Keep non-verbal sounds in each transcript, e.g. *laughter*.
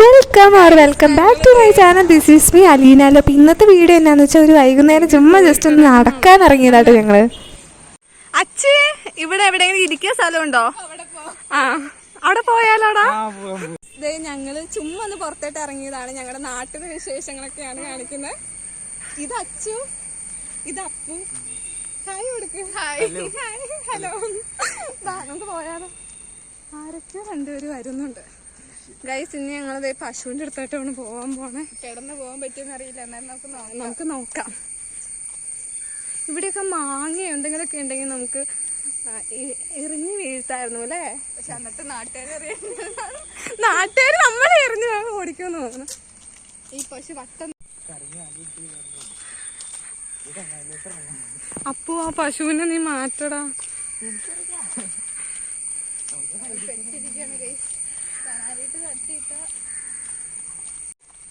Welcome or welcome back to my channel this is me അലീനാലോ അപ്പോൾ ഇന്നത്തെ video എന്നാന്ന് വെച്ചാൽ ഒരു വൈകുന്നേരം ചുമ്മാ ജസ്റ്റ് ഒന്ന് നടക്കാൻ ഇറങ്ങിയതാട്ടോ ഞങ്ങൾ. അച്ഛേ ഇവിടെ എവിടെയെങ്കിലും ഇരിക്കാൻ സ്ഥലമുണ്ടോ? ആ അവിടെ പോയാലോടാ? ദേ ഞങ്ങൾ ചുമ്മാ ഒന്ന് പുറത്തോട്ട് ഇറങ്ങിയതാണ്. ഞങ്ങളുടെ നാട്ടിലെ വിശേഷങ്ങളൊക്കെയാണ് കാണിക്കുന്നത് ഇത് അച്ചു ഇത് അപ്പു. ഹായ് കൊടുക്ക്. ഹായ് ഹലോ നമുക്ക് പോയാലോ. ആരൊക്കെ രണ്ടുപേരും വരുന്നുണ്ട്. ഗൈസ് ഇനി ഞങ്ങളത് പശുവിന്റെ അടുത്തായിട്ടാണ് പോകാൻ പോണേ. കിടന്ന് പോകാൻ പറ്റുമെന്ന് അറിയില്ല. എന്നാലും നമുക്ക് നമുക്ക് നോക്കാം. ഇവിടെയൊക്കെ മാങ്ങ എന്തെങ്കിലുമൊക്കെ ഉണ്ടെങ്കിൽ നമുക്ക് എറിഞ്ഞു വീഴ്ത്തായിരുന്നു അല്ലേ? പക്ഷെ അന്നത്തെ നാട്ടുകാർ *laughs* നാട്ടുകാർ നമ്മളെ എറിഞ്ഞു ഓടിക്കുമെന്ന് തോന്നുന്നു. ഈ പശു വട്ടം അപ്പോ ആ പശുവിനെ നീ മാറ്റടാ.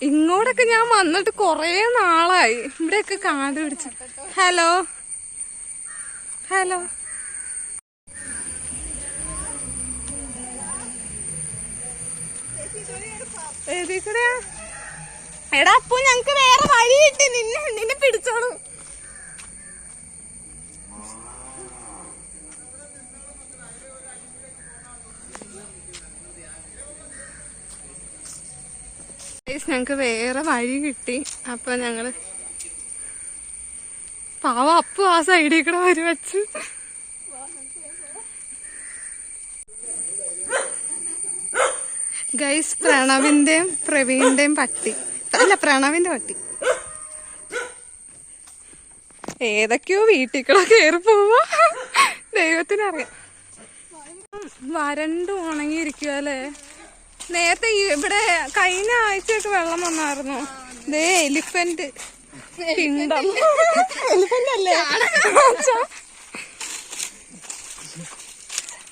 ഇങ്ങോട്ടൊക്കെ ഞാൻ വന്നിട്ട് കൊറേ നാളായി. ഇവിടെയൊക്കെ കാട് പിടിച്ചു. ഹലോ? ഹലോ? എടാ അപ്പു ഞങ്ങക്ക് വേറെ വഴി കിട്ടി നിന്നെ നിന്നെ പിടിച്ചോളൂ. ഞങ്ങക്ക് വേറെ വഴി കിട്ടി. അപ്പൊ ഞങ്ങൾ പാവ അപ്പു ആ സൈഡിൽ കൂടെ വരി വെച്ച്. ഗൈസ് പ്രണവിന്റെയും പ്രവീണിന്റെയും പട്ടി. അല്ല പ്രണവിന്റെ പട്ടി. ഏതൊക്കെയോ വീട്ടിൽ കൂടെ കയറി പോവാ. ദൈവത്തിനറിയാം. വരണ്ടു ഉണങ്ങിയിരിക്കുക അല്ലേ? നേരത്തെ ഇവിടെ കഴിഞ്ഞ ആഴ്ചയൊക്കെ വെള്ളം വന്നായിരുന്നു. ദേ എലിഫന്റ്. പിണ്ടം. എലിഫന്റ് അല്ലേ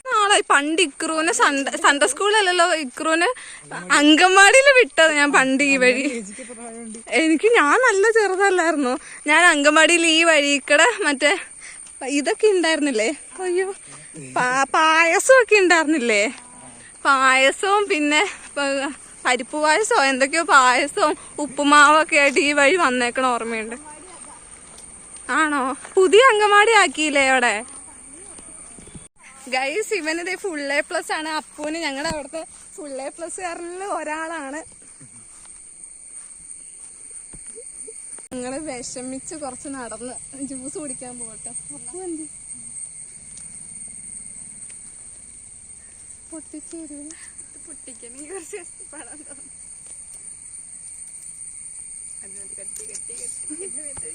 നാളെ പണ്ട് ഇക്രൂനെ സൺഡേ സൺഡേ സ്കൂളിലല്ലോ ഇക്രൂനെ അങ്കൻവാടിയിൽ വിട്ടത് ഞാൻ പണ്ട് ഈ വഴി. എനിക്ക് ഞാൻ നല്ല ചെറുതല്ലായിരുന്നു. ഞാൻ അങ്കൻവാടിയിൽ ഈ വഴിക്കടെ മറ്റേ ഇതൊക്കെ ഉണ്ടായിരുന്നില്ലേ? അയ്യോ പായസം പായസമൊക്കെ ഉണ്ടായിരുന്നില്ലേ? പായസവും പിന്നെ പരിപ്പ് പായസമോ എന്തൊക്കെയോ പായസവും ഉപ്പുമാവൊക്കെ ആയിട്ട് ഈ വഴി വന്നേക്കണ ഓർമ്മയുണ്ട്. ആണോ? പുതിയ അങ്കമാടി ആക്കിയില്ലേ അവിടെ? ഗൈസ് ഇവനിത് ഫുൾ എ പ്ലസ് ആണ്. അപ്പൂന് ഞങ്ങളുടെ അവിടുത്തെ ഫുൾ എ പ്ലസ് കാരണം ഒരാളാണ്. ഞങ്ങൾ വിഷമിച്ച് കുറച്ച് നടന്ന് ജ്യൂസ് കുടിക്കാൻ പോകട്ടെ. അപ്പു പൊട്ടിച്ചു പൊട്ടിക്കാൻ നീ കുറച്ച് കഷ്ടപ്പാടാൻ തോന്നുന്നു. അതിനകത്ത് കട്ടി കട്ടി കട്ടി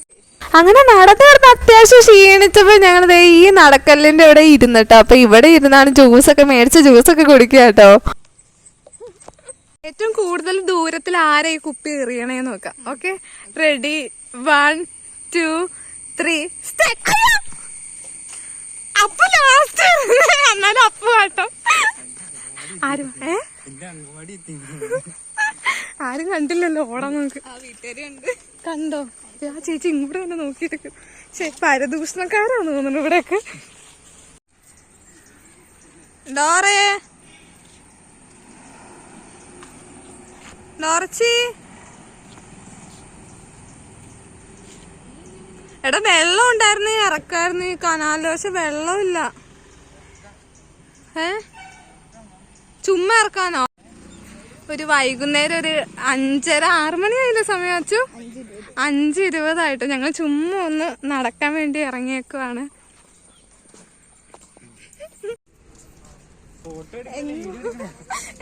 അങ്ങനെ നടന്നു പറഞ്ഞ അത്യാവശ്യം ക്ഷീണിച്ചപ്പോ ഞങ്ങൾ ഈ നടക്കല്ലിന്റെ ഇവിടെ ഇരുന്നിട്ടോ. അപ്പൊ ഇവിടെ ഇരുന്നാണ് ജ്യൂസ് ജ്യൂസൊക്കെ മേടിച്ച് ജ്യൂസൊക്കെ കുടിക്കുക കേട്ടോ. ഏറ്റവും കൂടുതൽ ദൂരത്തിൽ ആരെ ഈ കുപ്പി എറിയണേന്ന് നോക്കാം. Okay ready one two three അപ്പൊ ലാസ്റ്റ് എന്നാലും അപ്പു കേട്ടോ ആരും ആരും കണ്ടില്ലല്ലോ ഓടാൻ നമുക്ക്. കണ്ടോ? ആ ചേച്ചി ഇങ്ങോട്ട് തന്നെ നോക്കിയിട്ട് ശരി പരദൂഷണക്കാരാണ് തോന്നുന്നു ഇവിടെയൊക്കെ. ഡോറേ? ഡോറച്ചി? എടാ വെള്ളം ഉണ്ടായിരുന്നേ ഇറക്കായിരുന്നു ഈ കനാലിൽ പക്ഷെ വെള്ളമില്ല. ഏ? ചുമ്മാ ഇറക്കാനോ? ഒരു വൈകുന്നേരം ഒരു അഞ്ചര ആറ് മണി ആയില്ലേ സമയം അച്ചു? അഞ്ച് ഇരുപതായിട്ട്. ഞങ്ങൾ ചുമ്മാ ഒന്ന് നടക്കാൻ വേണ്ടി ഇറങ്ങിയേക്കുവാണ്.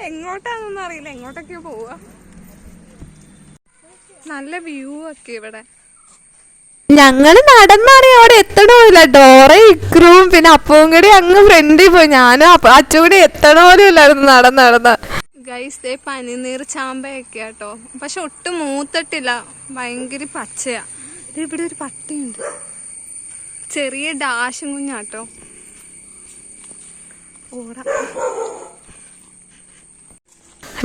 എങ്ങോട്ടാണെന്നൊന്നും അറിയില്ല. എങ്ങോട്ടൊക്കെയാ പോവാ. നല്ല വ്യൂ ഒക്കെ ഇവിടെ. ഞങ്ങൾ നടന്നാണെ അവിടെ എത്തണമില്ല ഡോറ ഇക്രുവും പിന്നെ അപ്പവും കൂടി അങ്ങ് ഫ്രണ്ടിൽ പോയി. ഞാനും അച്ഛൻ കൂടി എത്തണ നടന്ന് നടന്ന്. ഗൈസ് ദേ പനിനീർ ചാമ്പയൊക്കെ കേട്ടോ പക്ഷെ ഒട്ടും മൂത്തട്ടില്ല. ഭയങ്കര പച്ചയാ. ഇവിടെ ഒരു പട്ടിയുണ്ട്. ചെറിയ ഡാഷും കുഞ്ഞാട്ടോ. ഓടാ.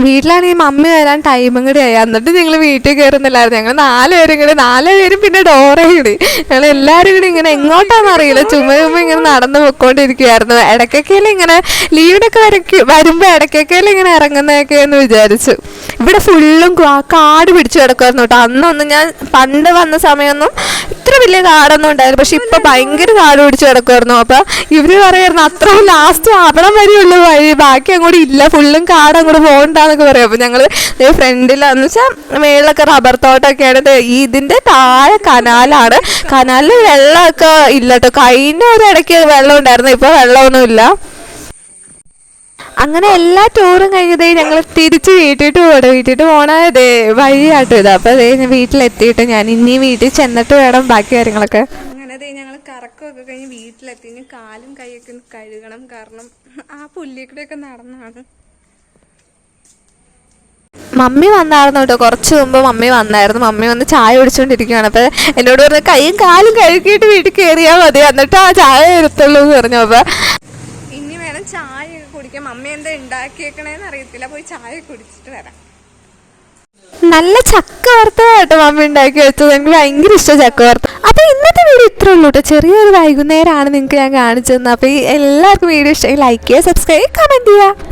വീട്ടിലാണെങ്കിൽ മമ്മി വരാൻ ടൈമും കൂടി ആയി. എന്നിട്ട് ഞങ്ങൾ വീട്ടിൽ കയറുന്നില്ലായിരുന്നു ഞങ്ങൾ നാല് പേരും കൂടി നാല് പേരും പിന്നെ ഡോറയും കൂടി ഞങ്ങൾ എല്ലാവരും കൂടി ഇങ്ങനെ എങ്ങോട്ടാന്ന് അറിയില്ല. ചുമ ചുമ ഇങ്ങനെ നടന്നു പോയിക്കൊണ്ടിരിക്കുകയായിരുന്നു ഇടയ്ക്കൊക്കെ ഇങ്ങനെ ലീവിനൊക്കെ വരയ്ക്ക് വരുമ്പോൾ ഇടയ്ക്കൊക്കെ ഇങ്ങനെ ഇറങ്ങുന്നതൊക്കെ എന്ന് വിചാരിച്ചു. ഇവിടെ ഫുള്ളും കാട് പിടിച്ചു കിടക്കുമായിരുന്നു കേട്ടോ. അന്നൊന്നും ഞാൻ പണ്ട് വന്ന സമയമൊന്നും ഇത്ര വലിയ കാടൊന്നും ഉണ്ടായിരുന്നു പക്ഷെ ഇപ്പൊ ഭയങ്കര കാട് പിടിച്ചു കിടക്കുമായിരുന്നു അപ്പൊ ഇവർ പറയായിരുന്നു അത്രയും ലാസ്റ്റ് അവിടം വരെയുള്ള വഴി. ബാക്കി അങ്ങോട്ട് ഇല്ല. ഫുള്ളും കാട് അങ്ങോട്ട് പോകണ്ടെന്നൊക്കെ പറയും. അപ്പൊ ഞങ്ങൾ ഫ്രണ്ടിലാന്ന് വെച്ചാൽ മേളിലൊക്കെ റബ്ബർ തോട്ടമൊക്കെയാണ് ആണ് ഈ ഇതിന്റെ താഴെ കനാലാണ്. കനാലിൽ വെള്ളമൊക്കെ ഇല്ല കേട്ടോ കഴിഞ്ഞ ഒരു ഇടയ്ക്ക് വെള്ളം ഉണ്ടായിരുന്നു. ഇപ്പൊ വെള്ളമൊന്നുമില്ല അങ്ങനെ എല്ലാ ടൂറും കഴിഞ്ഞതേ ഞങ്ങൾ തിരിച്ച് വീട്ടിട്ട് പോകട്ടെ വീട്ടിട്ട് പോണതേ വഴിയാട്ടോ ഇത്. അപ്പൊ അതേ ഞാൻ വീട്ടിലെത്തിയിട്ട് ഞാൻ ഇനി വീട്ടിൽ ചെന്നിട്ട് വേണം ബാക്കി കാര്യങ്ങളൊക്കെ. അങ്ങനെ ദേ ഞങ്ങൾ കറക്കമൊക്കെ കഴിഞ്ഞ് വീട്ടിലെത്തി. കാലും കൈയൊക്കെ കഴുകണം. കാരണം ആ പുല്ലിക്കൂടെയൊക്കെ നടന്നാണ്. മമ്മി വന്നായിരുന്നു കേട്ടോ. കുറച്ച് മുമ്പ് മമ്മി വന്നായിരുന്നു. മമ്മി വന്ന് ചായ കുടിച്ചുകൊണ്ടിരിക്കുകയാണ് അപ്പോൾ എന്നോട് പറഞ്ഞു കൈയും കാലും കഴുകിയിട്ട് വീട്ടിൽ കയറിയാൽ മതി. എന്നിട്ട് ആ ചായ എടുത്തുള്ളൂ എന്ന് പറഞ്ഞു. അപ്പൊ ഇനി വേണം ചായ കുടിക്കാം കുടിക്കാൻ. മമ്മി എന്താ ഉണ്ടാക്കിയേക്കണേന്ന് അറിയത്തില്ല. പോയി ചായ കുടിച്ചിട്ട് വരാം. നല്ല ചക്ക വറുത്ത മമ്മി ഉണ്ടാക്കി വെച്ചത്. എനിക്ക് ഭയങ്കര ഇഷ്ടം ചക്ക വറുത്ത. അപ്പൊ ഇന്നത്തെ വീഡിയോ ഇത്രേ ഉള്ളൂ കേട്ടോ. ചെറിയൊരു വൈകുന്നേരമാണ് നിങ്ങൾക്ക് ഞാൻ കാണിച്ചു തന്നത് അപ്പൊ ഈ എല്ലാവർക്കും വീഡിയോ ഇഷ്ടമായി ലൈക്ക് ചെയ്യുക സബ്സ്ക്രൈബ് ചെയ്യുക കമന്റ് ചെയ്യുക.